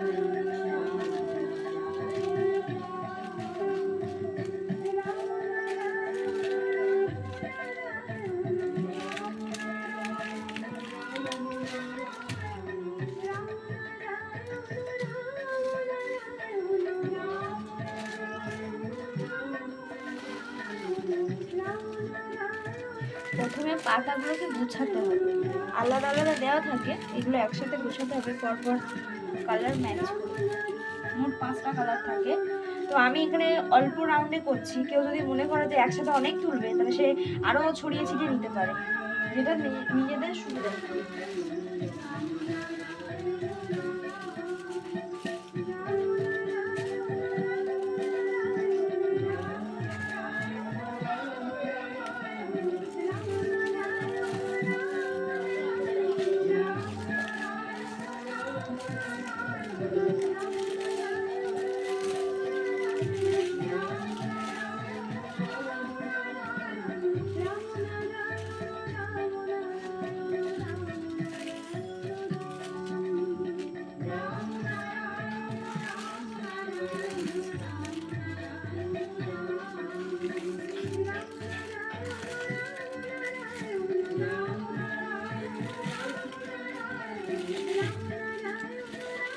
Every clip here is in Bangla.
Amen. প্রথমে পাতাগুলোকে গুছাতে হবে। আলাদা আলাদা দেওয়া থাকে, এগুলো একসাথে গুছাতে হবে, পরপর কালার ম্যাচ মোট পাঁচটা কালার থাকে। তো আমি এখানে অল্প রাউন্ডে করছি। কেউ যদি মনে করে যে একসাথে অনেক তুলবে, তাহলে সে আরও ছড়িয়ে ছিটিয়ে নিতে পারে। যেটা নিজেদের সুবিধা।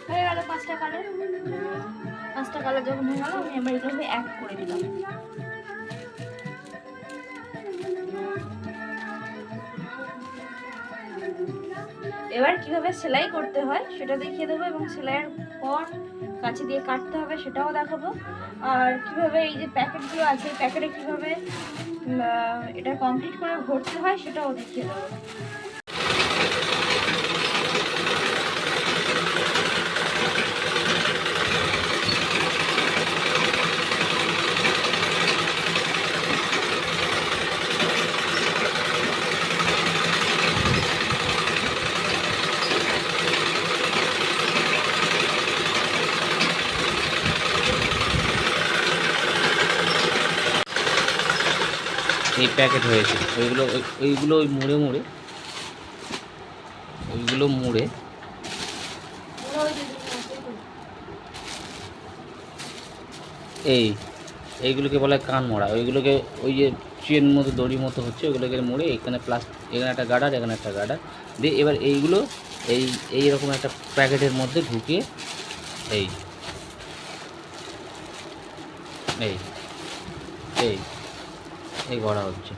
হয়ে পাঁচটা কালার। পাঁচটা কালার যখন হয়ে আমি এক করে দিলাম। এবার কীভাবে সেলাই করতে হয় সেটা দেখিয়ে দেবো এবং সেলাইয়ের পর কাছে দিয়ে কাটতে হবে সেটাও দেখাবো। আর কীভাবে এই যে প্যাকেটগুলো আছে প্যাকেটে কীভাবে এটা কমপ্লিট করে ভরতে হয় সেটাও দেখিয়ে দেবো। এই প্যাকেট হয়েছে। ওইগুলো ওই- ওইগুলো ওই মুড়ে মুড়ে। ওইগুলো মুড়ে। এই, এইগুলোকে বলা হয় কান মোড়া। ওইগুলোকে ওই যে চেন মতো, দড়ি মতো হচ্ছে ওইগুলোকে মুড়ে এখানে প্লাস এখানে একটা গার্ডার এখানে একটা গার্ডার দিয়ে এবার এইগুলো এই এই রকম একটা প্যাকেটের মধ্যে ঢুকিয়ে এই। এই। এই। এই করা হচ্ছে।